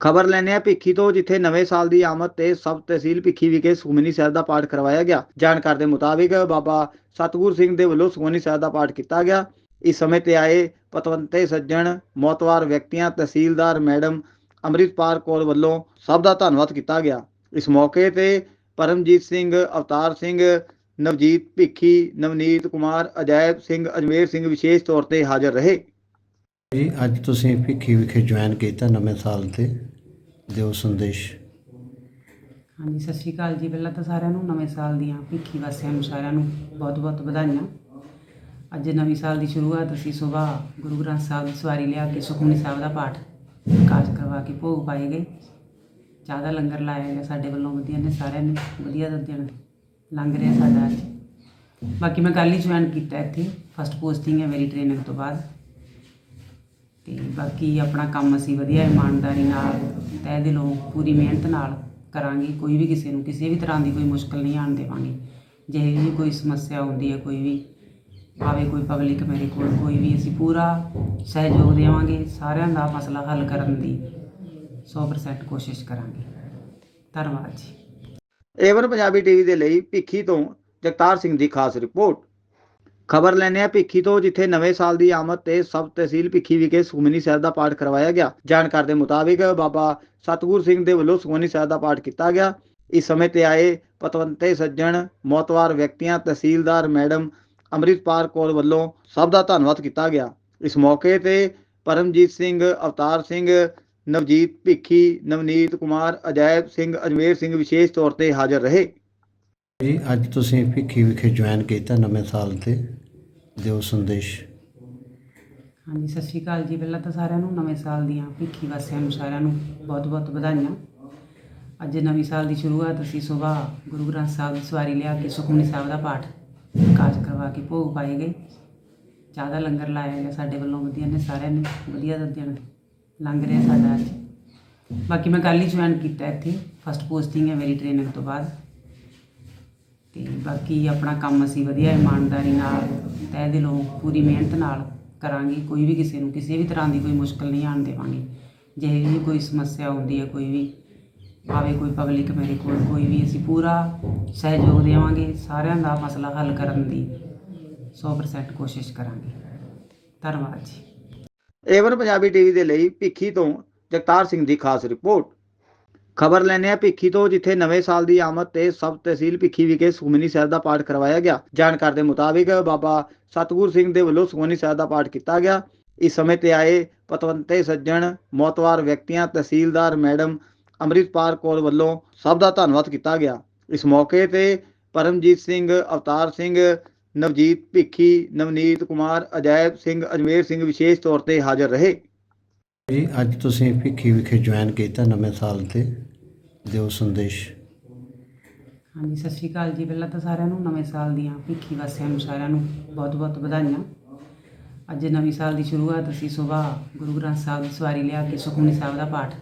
ਖਬਰ ਲੈਣੇ ਆ ਭਿੱਖੀ ਤੋਂ, ਜਿੱਥੇ ਨਵੇਂ ਸਾਲ ਦੀ ਆਮਦ ਤੇ ਸਬ ਤਹਿਸੀਲ ਭਿੱਖੀ ਵਿਖੇ ਸੁਖਮਨੀ ਸਾਹਿਬ ਦਾ ਪਾਠ ਕਰਵਾਇਆ ਗਿਆ। ਜਾਣਕਾਰ ਦੇ ਮੁਤਾਬਿਕ ਬਾਬਾ ਸਤਗੁਰ ਸਿੰਘ ਦੇ ਵੱਲੋਂ ਸੁਖਮਨੀ ਸਾਹਿਬ ਦਾ ਪਾਠ ਕੀਤਾ ਗਿਆ। ਇਸ ਸਮੇਂ ਤੇ ਆਏ ਪਤਵੰਤੇ ਸੱਜਣ, ਮੌਤਵਾਰ ਵਿਅਕਤੀਆਂ, ਤਹਿਸੀਲਦਾਰ ਮੈਡਮ ਅੰਮ੍ਰਿਤਪਾਲ ਕੌਰ ਵੱਲੋਂ ਸਭ ਦਾ ਧੰਨਵਾਦ ਕੀਤਾ ਗਿਆ। ਇਸ ਮੌਕੇ ਤੇ ਪਰਮਜੀਤ ਸਿੰਘ, ਅਵਤਾਰ ਸਿੰਘ, ਨਵਜੀਤ ਭਿੱਖੀ, ਨਵਨੀਤ ਕੁਮਾਰ, ਅਜੈਬ ਸਿੰਘ, ਅਜਮੇਰ ਸਿੰਘ ਵਿਸ਼ੇਸ਼ ਤੌਰ ਤੇ ਹਾਜ਼ਰ ਰਹੇ। ਜੀ, ਅੱਜ ਤੁਸੀਂ ਭਿੱਖੀ ਵਿਖੇ ਜੁਆਇਨ ਕੀਤਾ ਨਵੇਂ ਸਾਲ ਤੇ। ਦਿਓ ਸੰਦੇਸ਼। ਹਾਂਜੀ, ਸਤਿ ਸ਼੍ਰੀ ਅਕਾਲ ਜੀ। ਪਹਿਲਾਂ ਤਾਂ ਸਾਰਿਆਂ ਨੂੰ ਨਵੇਂ ਸਾਲ ਦੀਆਂ ਭਿੱਖੀ ਵਾਸੀਆਂ ਨੂੰ ਸਾਰਿਆਂ ਨੂੰ ਬਹੁਤ-ਬਹੁਤ ਵਧਾਈਆਂ। ਅੱਜ ਨਵੇਂ ਸਾਲ ਦੀ ਸ਼ੁਰੂਆਤ ਅਸੀਂ ਸਵੇਰ ਗੁਰੂ ਗ੍ਰੰਥ ਸਾਹਿਬ ਦੀ ਸਵਾਰੀ ਲਿਆ ਕੇ ਸੁਖਮਨੀ ਸਾਹਿਬ ਦਾ ਪਾਠ ਕਾਜ ਕਰਵਾ ਕੇ ਭੋਗ ਪਾਏ ਗਏ। ਚਾਹ ਦਾ ਲੰਗਰ ਲਾਇਆ ਗਿਆ ਸਾਡੇ ਵੱਲੋਂ, ਵਧੀਆ ਨੇ ਸਾਰਿਆਂ ਨੇ, ਵਧੀਆ ਦਾ ਦਿਨ ਲੰਘ ਰਿਹਾ ਸਾਡਾ ਅੱਜ। ਬਾਕੀ ਮੈਂ ਕੱਲ੍ਹ ਹੀ ਜੁਆਇਨ ਕੀਤਾ ਇੱਥੇ। ਫਸਟ ਪੋਸਟਿੰਗ ਹੈ ਮੇਰੀ ਟ੍ਰੇਨਿੰਗ ਤੋਂ ਬਾਅਦ। ਤੇ ਬਾਕੀ ਆਪਣਾ ਕੰਮ ਅਸੀਂ ਵਧੀਆ ਇਮਾਨਦਾਰੀ ਨਾਲ, ਤਹਿ ਦਿਲੋਂ ਪੂਰੀ ਮਿਹਨਤ ਨਾਲ ਕਰਾਂਗੇ। ਕੋਈ ਵੀ ਕਿਸੇ ਨੂੰ ਕਿਸੇ ਵੀ ਤਰ੍ਹਾਂ ਦੀ ਕੋਈ ਮੁਸ਼ਕਲ ਨਹੀਂ ਆਉਣ ਦੇਵਾਂਗੇ। ਜੇ ਵੀ ਕੋਈ ਸਮੱਸਿਆ ਆਉਂਦੀ ਹੈ ਕੋਈ ਵੀ ਆਵੇ, ਕੋਈ ਪਬਲਿਕ ਮੇਰੇ ਕੋਲ, ਕੋਈ ਵੀ ਅਸੀਂ ਪੂਰਾ ਸਹਿਯੋਗ ਦੇਵਾਂਗੇ। ਸਾਰਿਆਂ ਦਾ ਮਸਲਾ ਹੱਲ ਕਰਨ ਦੀ 100% ਕੋਸ਼ਿਸ਼ ਕਰਾਂਗੇ। ਧੰਨਵਾਦ ਜੀ। ਏਵਨ ਪੰਜਾਬੀ ਟੀਵੀ ਦੇ ਲਈ ਭਿੱਖੀ ਤੋਂ ਜਗਤਾਰ ਸਿੰਘ ਦੀ ਖਾਸ ਰਿਪੋਰਟ। ਖਬਰ ਲੈਣੇ ਆ ਭਿੱਖੀ ਤੋਂ, ਜਿੱਥੇ ਨਵੇਂ ਸਾਲ ਦੀ ਆਮਦ ਤੇ ਸਬ ਤਹਿਸੀਲ ਭਿੱਖੀ ਵਿਖੇ ਸੁਖਮਨੀ ਸਾਹਿਬ ਦਾ ਪਾਠ ਕਰਵਾਇਆ ਗਿਆ। ਜਾਣਕਾਰ ਦੇ ਮੁਤਾਬਿਕ ਬਾਬਾ ਸਤਗੁਰ ਸਿੰਘ ਦੇ ਵੱਲੋਂ ਸੁਖਮਨੀ ਸਾਹਿਬ ਦਾ ਪਾਠ ਕੀਤਾ ਗਿਆ। ਇਸ ਸਮੇਂ ਤੇ ਆਏ ਪਤਵੰਤੇ ਸੱਜਣ, ਮੌਤਵਾਰ ਵਿਅਕਤੀਆਂ, ਤਹਿਸੀਲਦਾਰ ਮੈਡਮ ਅੰਮ੍ਰਿਤਪਾਲ ਕੌਰ ਵੱਲੋਂ ਸਭ ਦਾ ਧੰਨਵਾਦ ਕੀਤਾ ਗਿਆ। ਇਸ ਮੌਕੇ ਤੇ ਪਰਮਜੀਤ ਸਿੰਘ, ਅਵਤਾਰ ਸਿੰਘ, ਨਵਜੀਤ ਭਿੱਖੀ, ਨਵਨੀਤ ਕੁਮਾਰ, ਅਜਾਇਬ ਸਿੰਘ, ਅਜਮੇਰ ਸਿੰਘ ਵਿਸ਼ੇਸ਼ ਤੌਰ ਤੇ ਹਾਜ਼ਰ ਰਹੇ। ਜੀ, ਅੱਜ ਤੁਸੀਂ ਭਿੱਖੀ ਵਿਖੇ ਜੁਆਇਨ ਕੀਤਾ ਨਵੇਂ ਸਾਲ ਤੇ ਦਿਓ ਸੰਦੇਸ਼। ਹਾਂਜੀ, ਸਤਿ ਸ਼੍ਰੀ ਅਕਾਲ ਜੀ। ਪਹਿਲਾਂ ਤਾਂ ਸਾਰਿਆਂ ਨੂੰ ਨਵੇਂ ਸਾਲ ਦੀਆਂ ਭਿੱਖੀ ਵਾਸੀਆਂ ਨੂੰ ਸਾਰਿਆਂ ਨੂੰ ਬਹੁਤ-ਬਹੁਤ ਵਧਾਈਆਂ। ਅੱਜ ਨਵੇਂ ਸਾਲ ਦੀ ਸ਼ੁਰੂਆਤ ਅਸੀਂ ਸਵੇਰ ਗੁਰੂ ਗ੍ਰੰਥ ਸਾਹਿਬ ਦੀ ਸਵਾਰੀ ਲਿਆ ਕੇ ਸੁਖਮਨੀ ਸਾਹਿਬ ਦਾ ਪਾਠ ਕਾਜ ਕਰਵਾ ਕੇ ਭੋਗ ਪਾਏ ਗਏ। ਚਾਹ ਦਾ ਲੰਗਰ ਲਾਇਆ ਗਿਆ ਸਾਡੇ ਵੱਲੋਂ, ਵਧੀਆ ਨੇ, ਸਾਰਿਆਂ ਨੇ, ਵਧੀਆ ਦਾ ਦਿਨ ਲੰਘ ਰਿਹਾ ਸਾਡਾ ਅੱਜ। ਬਾਕੀ ਮੈਂ ਕੱਲ੍ਹ ਹੀ ਜੁਆਇਨ ਕੀਤਾ ਇੱਥੇ ਫਸਟ ਪੋਸਟਿੰਗ ਹੈ ਮੇਰੀ ਟ੍ਰੇਨਿੰਗ ਤੋਂ ਬਾਅਦ। ਬਾਕੀ ਆਪਣਾ ਕੰਮ ਅਸੀਂ ਵਧੀਆ ਇਮਾਨਦਾਰੀ ਨਾਲ, ਤਹਿ ਦਿਲੋਂ ਪੂਰੀ ਮਿਹਨਤ ਨਾਲ ਕਰਾਂਗੇ। ਕੋਈ ਵੀ ਕਿਸੇ ਨੂੰ ਕਿਸੇ ਵੀ ਤਰ੍ਹਾਂ ਦੀ ਕੋਈ ਮੁਸ਼ਕਲ ਨਹੀਂ ਆਉਣ ਦੇਵਾਂਗੇ। ਜੇ ਵੀ ਕੋਈ ਸਮੱਸਿਆ ਆਉਂਦੀ ਹੈ ਕੋਈ ਵੀ ਆਵੇ ਕੋਈ ਪਬਲਿਕ ਮੇਰੇ ਕੋਲ, ਕੋਈ ਵੀ ਅਸੀਂ ਪੂਰਾ ਸਹਿਯੋਗ ਦੇਵਾਂਗੇ, ਸਾਰਿਆਂ ਦਾ ਮਸਲਾ ਹੱਲ ਕਰਨ ਦੀ 100% ਕੋਸ਼ਿਸ਼ ਕਰਾਂਗੇ। ਧੰਨਵਾਦ ਜੀ। ਏਵਨ ਪੰਜਾਬੀ ਟੀਵੀ ਦੇ ਲਈ ਭਿੱਖੀ ਤੋਂ ਜਗਤਾਰ ਸਿੰਘ ਦੀ ਖਾਸ ਰਿਪੋਰਟ। ਖਬਰ ਲੈਣੇ ਆ ਭਿੱਖੀ ਤੋਂ, ਜਿੱਥੇ ਨਵੇਂ ਸਾਲ ਦੀ ਆਮਦ ਤੇ ਸਬ ਤਹਿਸੀਲ ਭਿੱਖੀ ਵਿਖੇ ਸੁਖਮਨੀ ਸਾਹਿਬ ਦਾ ਪਾਠ ਕਰਵਾਇਆ ਗਿਆ। ਜਾਣਕਾਰ ਦੇ ਮੁਤਾਬਿਕ ਬਾਬਾ ਸਤਗੁਰ ਸਿੰਘ ਦੇ ਵੱਲੋਂ ਸੁਖਮਨੀ ਸਾਹਿਬ ਦਾ ਪਾਠ ਕੀਤਾ ਗਿਆ। ਇਸ ਸਮੇਂ ਤੇ ਆਏ ਪਤਵੰਤੇ, ਸੱਜਣ, ਮੌਤਵਾਰ ਵਿਅਕਤੀਆਂ, ਤਹਿਸੀਲਦਾਰ ਮੈਡਮ ਅੰਮ੍ਰਿਤਪਾਲ ਕੌਰ ਵੱਲੋਂ ਸਭ ਦਾ ਧੰਨਵਾਦ ਕੀਤਾ ਗਿਆ। ਇਸ ਮੌਕੇ ਤੇ ਪਰਮਜੀਤ ਸਿੰਘ, ਅਵਤਾਰ ਸਿੰਘ, ਨਵਜੀਤ ਭਿੱਖੀ, ਨਵਨੀਤ ਕੁਮਾਰ ਅਜੈਬ ਸਿੰਘ, ਅਜਮੇਰ ਸਿੰਘ ਵਿਸ਼ੇਸ਼ ਤੌਰ ਤੇ ਹਾਜ਼ਰ ਰਹੇ। ਜੀ, ਅੱਜ ਤੁਸੀਂ ਭਿੱਖੀ ਵਿਖੇ ਜੁਆਇਨ ਕੀਤਾ ਨਵੇਂ ਸਾਲ ਤੇ। ਦਿਓ ਸੰਦੇਸ਼। ਹਾਂਜੀ, ਸਤਿ ਸ਼੍ਰੀ ਅਕਾਲ ਜੀ। ਪਹਿਲਾਂ ਤਾਂ ਸਾਰਿਆਂ ਨੂੰ ਨਵੇਂ ਸਾਲ ਦੀਆਂ ਭਿੱਖੀ ਵਾਸੀਆਂ ਨੂੰ ਸਾਰਿਆਂ ਨੂੰ ਬਹੁਤ-ਬਹੁਤ ਵਧਾਈਆਂ। ਅੱਜ ਨਵੇਂ ਸਾਲ ਦੀ ਸ਼ੁਰੂਆਤ ਅਸੀਂ ਸਵੇਰ ਗੁਰੂ ਗ੍ਰੰਥ ਸਾਹਿਬ ਦੀ ਸਵਾਰੀ ਲਿਆ ਕੇ ਸੁਖਮਨੀ ਸਾਹਿਬ ਦਾ ਪਾਠ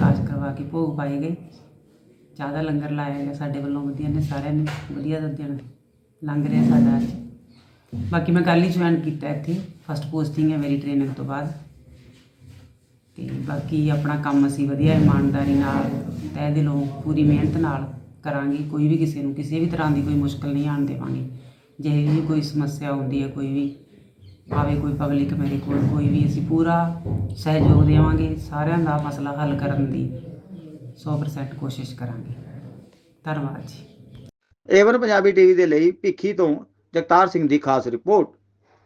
ਕਾਜ ਕਰਵਾ ਕੇ ਭੋਗ ਪਾਏ ਗਏ। ਚਾਹ ਦਾ ਲੰਗਰ ਲਾਇਆ ਗਿਆ ਸਾਡੇ ਵੱਲੋਂ, ਵਧੀਆ ਨੇ, ਸਾਰਿਆਂ ਨੇ, ਵਧੀਆ ਦਾ ਦਿਨ ਲੰਘ ਰਿਹਾ ਸਾਡਾ ਅੱਜ। ਬਾਕੀ ਮੈਂ ਕੱਲ੍ਹ ਹੀ ਜੁਆਇਨ ਕੀਤਾ ਇੱਥੇ ਫਸਟ ਪੋਸਟਿੰਗ ਹੈ ਮੇਰੀ ਟ੍ਰੇਨਿੰਗ ਤੋਂ ਬਾਅਦ। ਤੇ ਬਾਕੀ ਆਪਣਾ ਕੰਮ ਅਸੀਂ ਵਧੀਆ ਇਮਾਨਦਾਰੀ ਨਾਲ ਤਹਿ ਦਿਲੋਂ ਪੂਰੀ ਮਿਹਨਤ ਨਾਲ ਕਰਾਂਗੇ, ਕੋਈ ਵੀ ਕਿਸੇ ਨੂੰ ਕਿਸੇ ਵੀ ਤਰ੍ਹਾਂ ਦੀ ਕੋਈ ਮੁਸ਼ਕਲ ਨਹੀਂ ਆਉਣ ਦੇਵਾਂਗੇ। ਜੇ ਵੀ ਕੋਈ ਸਮੱਸਿਆ ਆਉਂਦੀ ਹੈ, ਕੋਈ ਵੀ ਆਵੇ, ਕੋਈ ਪਬਲਿਕ ਮੇਰੇ ਕੋਲ, ਕੋਈ ਵੀ ਅਸੀਂ ਪੂਰਾ ਸਹਿਯੋਗ ਦੇਵਾਂਗੇ, ਸਾਰਿਆਂ ਦਾ ਮਸਲਾ ਹੱਲ ਕਰਨ ਦੀ 100% ਕੋਸ਼ਿਸ਼ ਕਰਾਂਗੇ। ਧੰਨਵਾਦ ਜੀ। ਏਵਨ ਪੰਜਾਬੀ ਟੀਵੀ ਦੇ ਲਈ ਭਿੱਖੀ ਤੋਂ ਜਗਤਾਰ ਸਿੰਘ ਦੀ ਖਾਸ ਰਿਪੋਰਟ।